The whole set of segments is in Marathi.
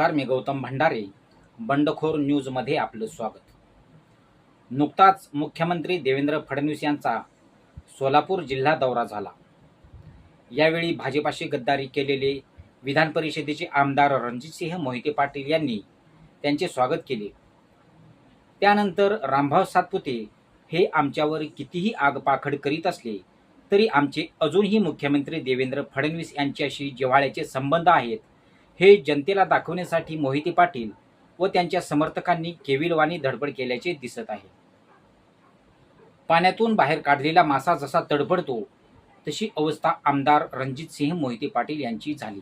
नमस्कार मी गौतम भंडारे बंडखोर न्यूजमध्ये आपलं स्वागत. नुकताच मुख्यमंत्री देवेंद्र फडणवीस यांचा सोलापूर जिल्हा दौरा झाला. यावेळी भाजपाशी गद्दारी केलेले विधान परिषदेचे आमदार रणजितसिंह मोहिते पाटील यांनी त्यांचे स्वागत केले. त्यानंतर रामभाव सातपुते हे आमच्यावर कितीही आगपाखड करीत असले तरी आमचे अजूनही मुख्यमंत्री देवेंद्र फडणवीस यांच्याशी जिव्हाळ्याचे संबंध आहेत हे जनतेला दाखवण्यासाठी मोहिते पाटील व त्यांच्या समर्थकांनी केविलवाणी धडपड केल्याचे दिसत आहे. पाण्यातून बाहेर काढलेला मासा जसा तडफडतो तशी अवस्था आमदार रणजित सिंह मोहिते पाटील यांची झाली.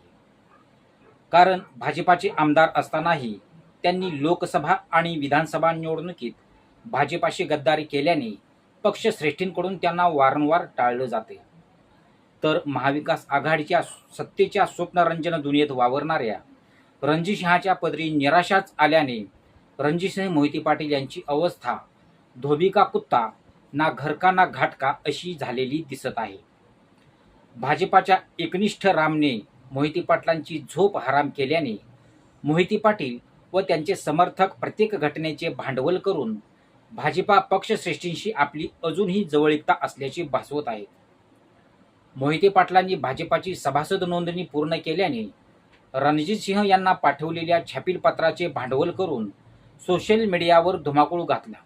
कारण भाजपाचे आमदार असतानाही त्यांनी लोकसभा आणि विधानसभा निवडणुकीत भाजपाशी गद्दारी केल्याने पक्षश्रेष्ठींकडून त्यांना वारंवार टाळलं जाते. तर महाविकास आघाडीच्या सत्तेच्या स्वप्नरंजन दुनियेत वावरणाऱ्या रणजितसिंहाच्या पदरी निराशाच आल्याने रणजितसिंह मोहिते पाटील यांची अवस्था धोबिका कुत्ता ना घरका ना घाटका अशी झालेली दिसत आहे. भाजपाच्या एकनिष्ठ रामने मोहिते पाटलांची झोप हराम केल्याने मोहिते पाटील व त्यांचे समर्थक प्रत्येक घटनेचे भांडवल करून भाजपा पक्षश्रेष्ठींशी आपली अजूनही जवळीकता असल्याचे भासवत आहेत. मोहिते पाटलांनी भाजपाची सभासद नोंदणी पूर्ण केल्याने रणजित सिंह यांना पाठवलेल्या छापील पत्राचे भांडवल करून सोशल मीडियावर धुमाकूळ घातला.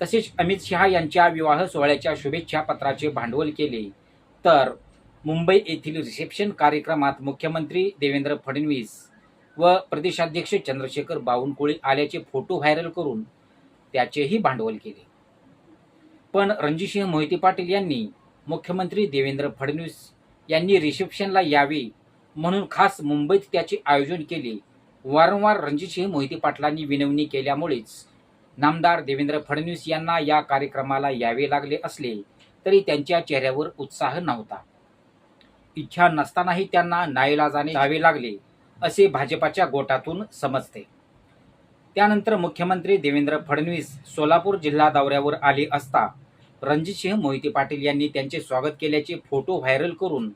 तसेच अमित शहा यांच्या विवाह सोहळ्याच्या शुभेच्छा पत्राचे भांडवल केले. तर मुंबई येथील रिसेप्शन कार्यक्रमात मुख्यमंत्री देवेंद्र फडणवीस व प्रदेशाध्यक्ष चंद्रशेखर बावनकुळे आल्याचे फोटो व्हायरल करून त्याचेही भांडवल केले. पण रणजितसिंह मोहिते पाटील यांनी मुख्यमंत्री देवेंद्र फडणवीस यांनी रिसेप्शनला यावे म्हणून खास मुंबईत त्याचे आयोजन केले. वारंवार रणजितसिंह मोहिते पाटलांनी विनवणी केल्यामुळेच नामदार देवेंद्र फडणवीस यांना या कार्यक्रमाला यावे लागले असले तरी त्यांच्या चेहऱ्यावर उत्साह नव्हता. इच्छा नसतानाही त्यांना नाईलाजाने जावे लागले असे भाजपाच्या गोटातून समजते. त्यानंतर मुख्यमंत्री देवेंद्र फडणवीस सोलापूर जिल्हा दौऱ्यावर आले असता रणजितसिंह मोहिते पाटील यांनी त्यांचे स्वागत केल्याचे फोटो व्हायरल करून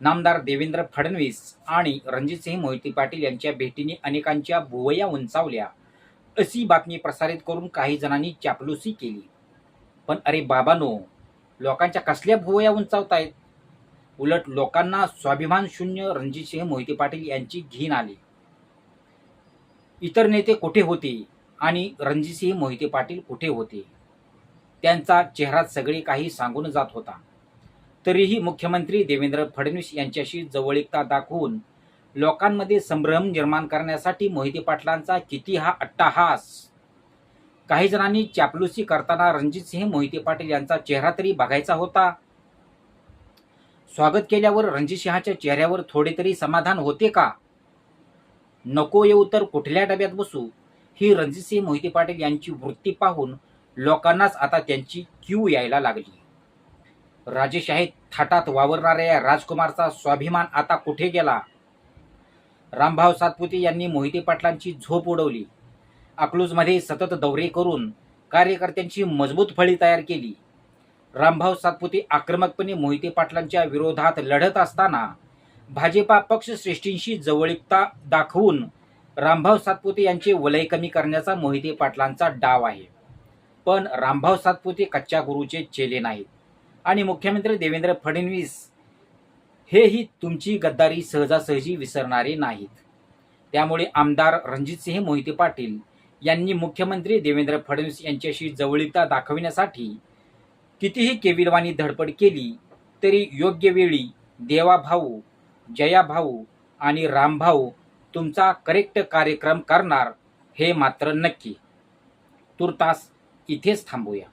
नामदार देवेंद्र फडणवीस आणि रणजितसिंह मोहिते पाटील यांच्या भेटीने अनेकांच्या भुवया उंचावल्या. अशी बातमी प्रसारित करून काही जणांनी चापलुसी केली. पण अरे बाबानो लोकांच्या कसल्या भुवया उंचावतायत? उलट लोकांना स्वाभिमान शून्य रणजितसिंह मोहिते पाटील यांची घीन आली. इतर नेते कुठे होते आणि रणजितसिंह मोहिते पाटील कुठे होते? त्यांचा चेहरा सगळे काही सांगून जात होता. तरीही मुख्यमंत्री देवेंद्र फडणवीस यांच्याशी जवळीकता दाखवून लोकांमध्ये संभ्रम निर्माण करण्यासाठी मोहिते पाटलांचा किती हा अट्टाहास. काही जणांनी चापलुसी करताना रणजितसिंह मोहिते पाटील यांचा चेहरा तरी बघायचा होता. स्वागत केल्यावर रणजितसिंहाच्या चेहऱ्यावर थोडे तरी समाधान होते का? नको येऊ तर कुठल्या डब्यात बसू? ही रणजितसिंह मोहिते पाटील यांची वृत्ती पाहून लोकांनाच आता त्यांची क्यू यायला लागली. राजेशाहीत थाटात वावरणाऱ्या या राजकुमारचा स्वाभिमान आता कुठे गेला? रामभाव सातपुते यांनी मोहिते पाटलांची झोप उडवली. अकलूजमध्ये सतत दौरे करून कार्यकर्त्यांची मजबूत फळी तयार केली. रामभाव सातपुते आक्रमकपणे मोहिते पाटलांच्या विरोधात लढत असताना भाजपा पक्षश्रेष्ठींशी जवळीकता दाखवून रामभाव सातपुते यांचे वलय कमी करण्याचा मोहिते पाटलांचा डाव आहे. पण रामभाऊ सातपुते कच्च्या गुरुचे चेले नाहीत. आणि मुख्यमंत्री देवेंद्र फडणवीस हेही तुमची गद्दारी सहजासहजी विसरणारे नाहीत. त्यामुळे आमदार रणजितसिंह मोहिते पाटील यांनी मुख्यमंत्री देवेंद्र फडणवीस यांच्याशी जवळीकता दाखविण्यासाठी कितीही केविलवाणी धडपड केली तरी योग्य वेळी देवाभाऊ जयाभाऊ आणि रामभाऊ तुमचा करेक्ट कार्यक्रम करणार हे मात्र नक्की. तुर्तास इथेच थांबूया.